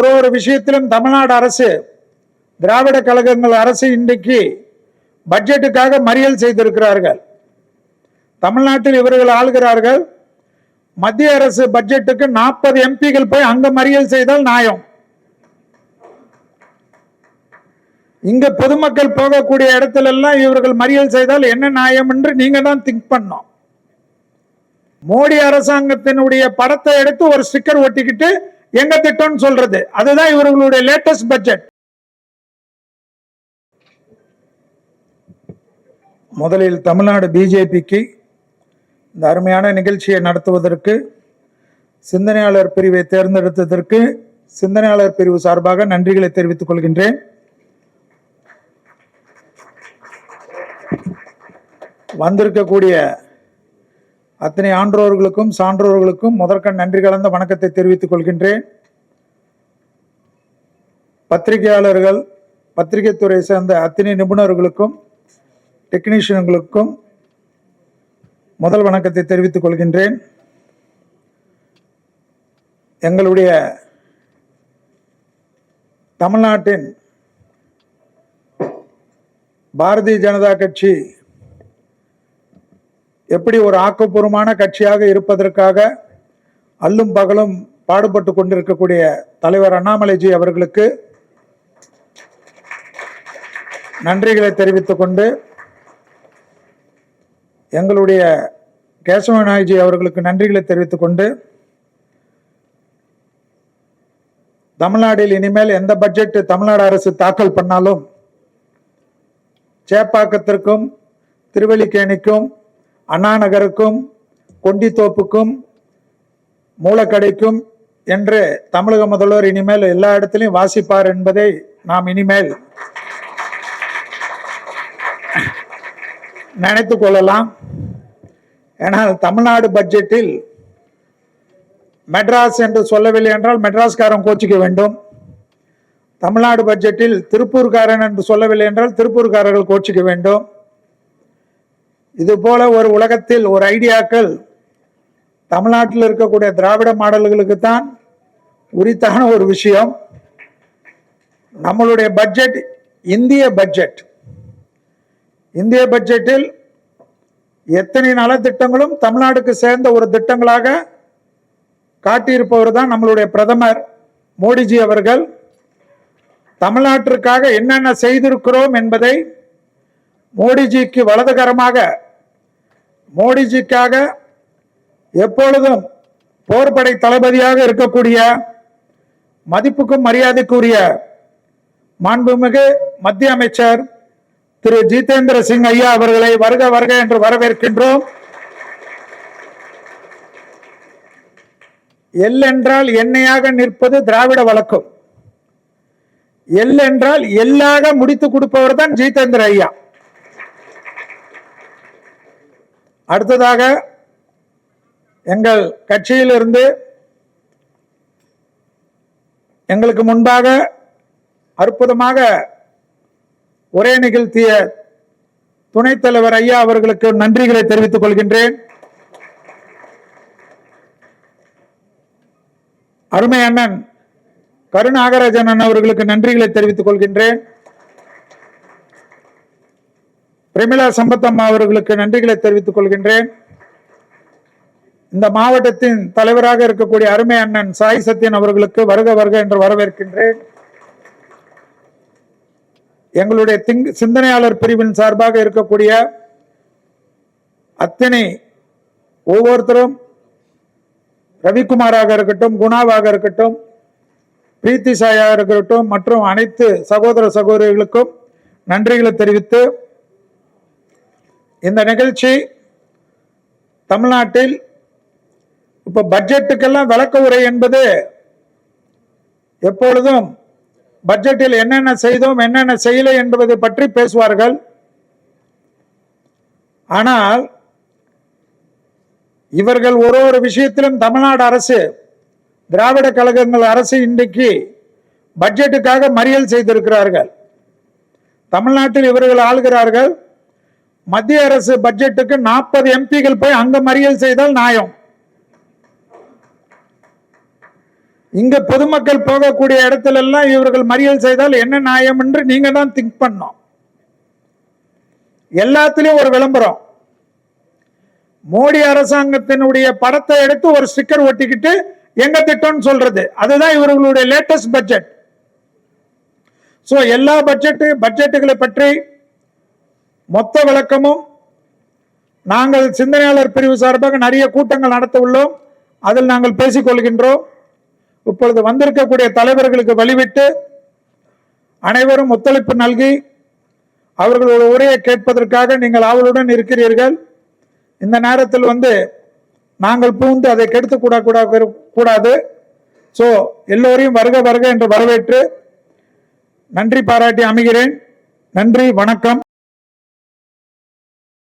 ஒரு ஒரு விஷயத்திலும் தமிழ்நாடு அரசு திராவிட கழகங்கள் அரசு இன்றைக்கு பட்ஜெட்டுக்காக மறியல் செய்திருக்கிறார்கள். தமிழ்நாட்டில் இவர்கள் ஆளுகிறார்கள். மத்திய அரசு பட்ஜெட்டுக்கு நாற்பது எம்பிகள் போய் அங்க மறியல் செய்தால் நியாயம். இங்க பொதுமக்கள் போகக்கூடிய இடத்துல எல்லாம் இவர்கள் மறியல் செய்தால் என்ன நியாயம் என்று நீங்க தான் திங்க் பண்ணோம் மோடி அரசாங்கத்தினுடைய படத்தை எடுத்து ஒரு ஸ்டிக்கர் ஒட்டிக்கிட்டு எங்க திட்டம்னு சொல்றது? அதுதான் இவர்களுடைய லேட்டஸ்ட் பட்ஜெட் முதலில் தமிழ்நாடு பிஜேபிக்கு இந்த அருமையான நிகழ்ச்சியை நடத்துவதற்கு சிந்தனையாளர் பிரிவை தேர்ந்தெடுத்ததற்கு சிந்தனையாளர் பிரிவு சார்பாக நன்றிகளை தெரிவித்துக் கொள்கின்றேன். வந்திருக்கக்கூடிய அத்தனை ஆன்றோர்களுக்கும் சான்றோர்களுக்கும் முதற்கண் நன்றி கலந்த வணக்கத்தை தெரிவித்துக் கொள்கின்றேன். பத்திரிகையாளர்கள் பத்திரிகை துறை சேர்ந்த அத்தனை நிபுணர்களுக்கும் டெக்னீஷியன்களுக்கும் முதல் வணக்கத்தை தெரிவித்துக் கொள்கின்றேன். எங்களுடைய தமிழ்நாட்டின் பாரதிய ஜனதா கட்சி எப்படி ஒரு ஆக்கப்பூர்வமான கட்சியாக இருப்பதற்காக அல்லும் பகலும் பாடுபட்டு கொண்டிருக்கக்கூடிய தலைவர் அண்ணாமலைஜி அவர்களுக்கு நன்றிகளை தெரிவித்துக் கொண்டு எங்களுடைய கேசவ நாயகி அவர்களுக்கு நன்றிகளை தெரிவித்துக் கொண்டு தமிழ்நாட்டில் இனிமேல் எந்த பட்ஜெட் தமிழ்நாடு அரசு தாக்கல் பண்ணாலும் சேப்பாக்கத்திற்கும் திருவல்லிக்கேணிக்கும் அண்ணா நகருக்கும் கொண்டித்தோப்புக்கும் மூலக்கடைக்கும் என்று தமிழக முதல்வர் இனிமேல் எல்லா இடத்திலையும் வாசிப்பார் என்பதை நாம் இனிமேல் நினைத்து கொள்ளலாம். ஏனால் தமிழ்நாடு பட்ஜெட்டில் மெட்ராஸ் என்று சொல்லவில்லை என்றால் மெட்ராஸ்காரன் கோச்சிக்க வேண்டும். தமிழ்நாடு பட்ஜெட்டில் திருப்பூர்காரன் என்று சொல்லவில்லை என்றால் திருப்பூர்காரர்கள் கோச்சிக்க வேண்டும். இது போல ஒரு உலகத்தில் ஒரு ஐடியாக்கள் தமிழ்நாட்டில் இருக்கக்கூடிய திராவிட மாடல்களுக்கு தான் உரித்தான ஒரு விஷயம். நம்மளுடைய பட்ஜெட் இந்திய பட்ஜெட். இந்திய பட்ஜெட்டில் எத்தனை நலத்திட்டங்களும் தமிழ்நாடுக்கு சேர்ந்த ஒரு திட்டங்களாக காட்டியிருப்பவர் தான் நம்மளுடைய பிரதமர் மோடிஜி அவர்கள். தமிழ்நாட்டிற்காக என்னென்ன செய்திருக்கிறோம் என்பதை மோடிஜிக்கு வலதுகரமாக மோடிஜிக்காக எப்பொழுதும் போர்படை தளபதியாக இருக்கக்கூடிய மதிப்புக்கும் மரியாதைக்குரிய மாண்புமிகு மத்திய அமைச்சர் திரு ஜிதேந்திர சிங் ஐயா அவர்களை வருக வருக என்று வரவேற்கின்றோம். எல் என்றால் எண்ணெயாக நிற்பது திராவிட வழக்கம். எல் என்றால் எல்லாக முடித்து கொடுப்பவர் தான் ஜிதேந்திர ஐயா. அடுத்ததாக எங்கள் கட்சியிலிருந்து எங்களுக்கு முன்பாக அற்புதமாக உரை நிகழ்த்திய துணைத் தலைவர் ஐயா அவர்களுக்கு நன்றிகளை தெரிவித்துக் கொள்கின்றேன். அருமை அண்ணன் கருணாகராஜன் அண்ணன் அவர்களுக்கு நன்றிகளை தெரிவித்துக் கொள்கின்றேன். பிரமிளா சம்பத்தம்மா அவர்களுக்கு நன்றிகளை தெரிவித்துக் கொள்கின்றேன். இந்த மாவட்டத்தின் தலைவராக இருக்கக்கூடிய அருமை அண்ணன் சாய் சத்யன் அவர்களுக்கு வருக வருக என்று வரவேற்கின்றேன். எங்களுடைய திங் சிந்தனையாளர் பிரிவின் சார்பாக இருக்கக்கூடிய அத்தனை ஒவ்வொருத்தரும் ரவிக்குமாராக இருக்கட்டும் குணாவாக இருக்கட்டும் பிரீத்தி சாயாக இருக்கட்டும் மற்றும் அனைத்து சகோதர சகோதரிகளுக்கும் நன்றிகளை தெரிவித்து இந்த நிகழ்ச்சி தமிழ்நாட்டில் இப்போ பட்ஜெட்டுக்கெல்லாம் விளக்க உரை என்பது எப்பொழுதும் பட்ஜெட்டில் என்னென்ன செய்தோம் என்னென்ன செய்யலை என்பதை பற்றி பேசுவார்கள். ஆனால் இவர்கள் ஒரு ஒரு விஷயத்திலும் தமிழ்நாடு அரசு திராவிட கழகங்கள் அரசு இன்றைக்கு பட்ஜெட்டுக்காக மறியல் செய்திருக்கிறார்கள். தமிழ்நாட்டில் இவர்கள் ஆளுகிறார்கள். மத்திய அரசு பட்ஜெட்டுக்கு நாற்பது எம்பிகள் போய் அங்க மறியல் செய்தால் நியாயம். இங்க பொதுமக்கள் போகக்கூடிய இடத்துல எல்லாம் இவர்கள் மறியல் செய்தால் என்ன நியாயம் என்று நீங்க தான் திங்க் பண்ணோம் எல்லாத்துலயும் ஒரு விளம்பரம். மோடி அரசாங்கத்தினுடைய படத்தை எடுத்து ஒரு ஸ்டிக்கர் ஒட்டிக்கிட்டு எங்க திட்டம்னு சொல்றது. அதுதான் இவர்களுடைய லேட்டஸ்ட் பட்ஜெட் சோ எல்லா பட்ஜெட் பட்ஜெட்டுகளை பற்றி மொத்த விளக்கமும் நாங்கள் சிந்தனையாளர் பிரிவு சார்பாக நிறைய கூட்டங்கள் நடத்த உள்ளோம். அதில் நாங்கள் பேசிக்கொள்கின்றோம் இப்பொழுது வந்திருக்கக்கூடிய தலைவர்களுக்கு வழிவிட்டு அனைவரும் ஒத்துழைப்பு நல்கி அவர்களோட உரையை கேட்பதற்காக நீங்கள் ஆவலுடன் இருக்கிறீர்கள். இந்த நேரத்தில் வந்து நாங்கள் பூந்து அதை கெடுத்து கூட கூடாது. ஸோ எல்லோரையும் வருக வருக என்று வரவேற்று நன்றி பாராட்டி அமைகிறேன். நன்றி வணக்கம்.